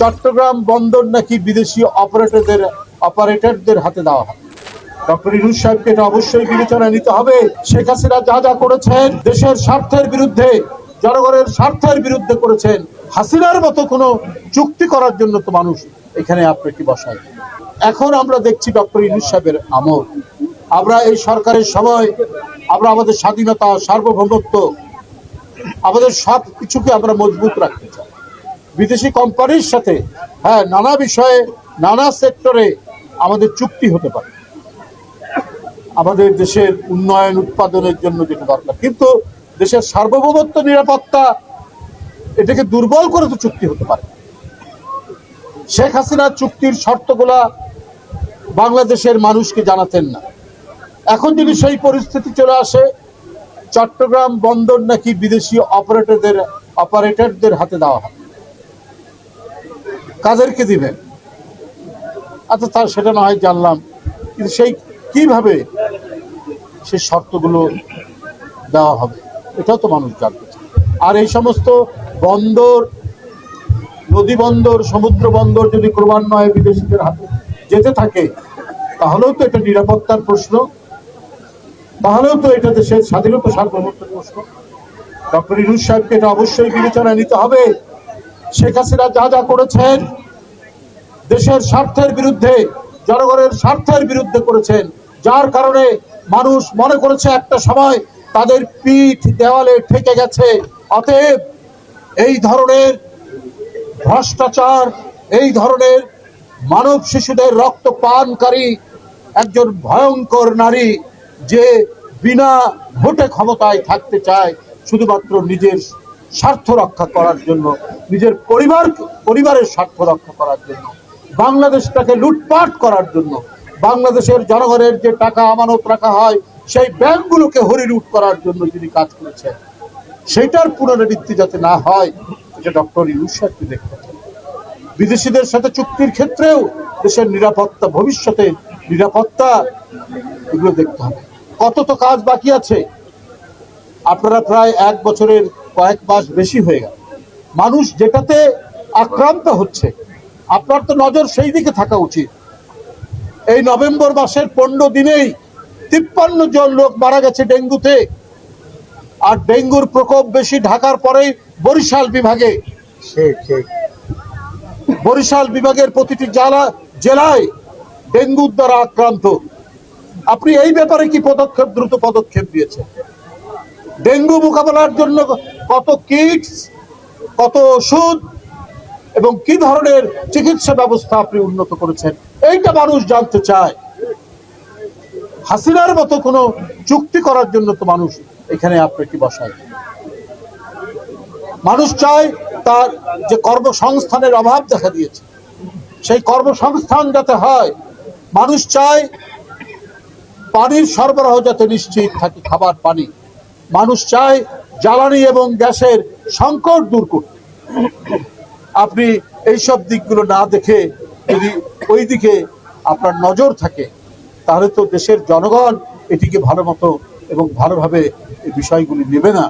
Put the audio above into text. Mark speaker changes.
Speaker 1: চট্টগ্রাম বন্দর নাকি বিদেশি অপারেটরদের অপারেটরদের হাতে দেওয়া হবে ডক্টর ইনুস সাহেবকে এটা অবশ্যই বিবেচনায় নিতে হবে। শেখ হাসিনা যা যা করেছেন, দেশের স্বার্থের বিরুদ্ধে, জনগণের স্বার্থের বিরুদ্ধে করেছেন, হাসিনার মতো কোনো চুক্তি করার জন্য তো মানুষ এখানে আপনাকে বসায়। এখন আমরা দেখছি ডক্টর ইনুস সাহেবের আমল। আমরা এই সরকারের সময়, আমরা আমাদের স্বাধীনতা, সার্বভৌমত্ব, আমাদের সব কিছুকে আমরা মজবুত রাখতে চাই। বিদেশি কোম্পানির সাথে হ্যাঁ নানা বিষয়ে, নানা সেক্টরে আমাদের চুক্তি হতে পারে। আমাদের দেশের উন্নয়ন উৎপাদনের জন্য যেটা দরকার। কিন্তু দেশের সার্বভৌমত্ব, নিরাপত্তা, এটাকে দুর্বল করে তো চুক্তি হতে পারে। শেখ হাসিনার চুক্তির শর্তগুলা বাংলাদেশের মানুষকে জানাতেন না। এখন যদি সেই পরিস্থিতি চলে আসে, চট্টগ্রাম বন্দর নাকি বিদেশি অপারেটরদের অপারেটরদের হাতে দেওয়া হবে। কাদেরকে দিবেন? আচ্ছা তার সেটা না হয় জানলাম। কিন্তু সেই কীভাবে সেই শর্তগুলো দেওয়া হবে, এটাও তো মানুষ জানতে আর এই সমস্ত বন্দর, নদী বন্দর, সমুদ্র বন্দর যদি ক্রমান্বয়ে বিদেশিদের হাতে যেতে থাকে, তাহলেও তো এটা নিরাপত্তার প্রশ্ন। তাহলেও তো এটা দেশের স্বাধীনতা সার্বভৌমত্বের প্রশ্ন। ডক্টর ইনুস সাহেবকে এটা অবশ্যই বিবেচনায় নিতে হবে। শেখ হাসিনা যা যা করেছেন, দেশের স্বার্থের বিরুদ্ধে, জনগণের স্বার্থের বিরুদ্ধে করেছেন। যার কারণে মানুষ মনে করেছে একটা সময় তাদের পিঠ দেওয়ালে ঠেকে গেছে। অতএব এই ধরনের ভ্রষ্টাচার, এই ধরনের মানব শিশুদের রক্ত পানকারী একজন ভয়ঙ্কর নারী যে বিনা ভোটে ক্ষমতায় থাকতে চায়, শুধুমাত্র নিজের স্বার্থ রক্ষা করার জন্য, নিজের পরিবার, পরিবারের স্বার্থ রক্ষা করার জন্য, বাংলাদেশটাকে লুটপাট করার জন্য, বাংলাদেশের জনগণের যে টাকা আমানত রাখা হয়, সেই ব্যাংকগুলোকে হরিলুট করার জন্য যিনি কাজ করেছেন সেটার পুনরাবৃত্তি যাতে না হয়, এটা ডক্টর ইউনুস দেখতে বিদেশিদের সাথে চুক্তির ক্ষেত্রেও দেশের নিরাপত্তা, ভবিষ্যতে নিরাপত্তা, এগুলো দেখতে হবে। কত তো কাজ বাকি আছে। আপনারা প্রায় এক বছরের কয়েক মাস বেশি হয়ে গেল। মানুষ যেটাতে আক্রান্ত হচ্ছে, আপনার তো নজর সেই দিকে থাকা উচিত। এই নভেম্বর মাসের পনেরো দিনেই তিপ্পান্ন জন লোক মারা গেছে ডেঙ্গুতে। আর ডেঙ্গুর প্রকোপ বেশি ঢাকার পরেই বরিশাল বিভাগে। বরিশাল বিভাগের প্রতিটি জেলা জেলায় ডেঙ্গুর দ্বারা আক্রান্ত। আপনি এই ব্যাপারে কি পদক্ষেপ দ্রুত পদক্ষেপ দিয়েছেন? ডেঙ্গু মোকাবেলার জন্য কত কিটস, কত ওষুধ, এবং কি ধরনের চিকিৎসা ব্যবস্থা আপনি উন্নত করেছেন? এইটা মানুষ জানতে চায়। হাসিনার মতো কোনো চুক্তি করার জন্য তো মানুষ এখানে আপনাকে বসায়। মানুষ চায় তার যে কর্মসংস্থানের অভাব দেখা দিয়েছে। সেই কর্মসংস্থান যাতে হয়, মানুষ চায় পানির সরবরাহ যাতে নিশ্চিত থাকে, খাবার, পানি। মানুষ চায় জ্বালানি এবং গ্যাসের সংকট দূর করতে। আপনি এইসব দিকগুলো না দেখে যদি ওই দিকে আপনার নজর থাকে, তাহলে তো দেশের জনগণ এটিকে ভালো মতো এবং ভালোভাবে এই বিষয়গুলি নেবে না।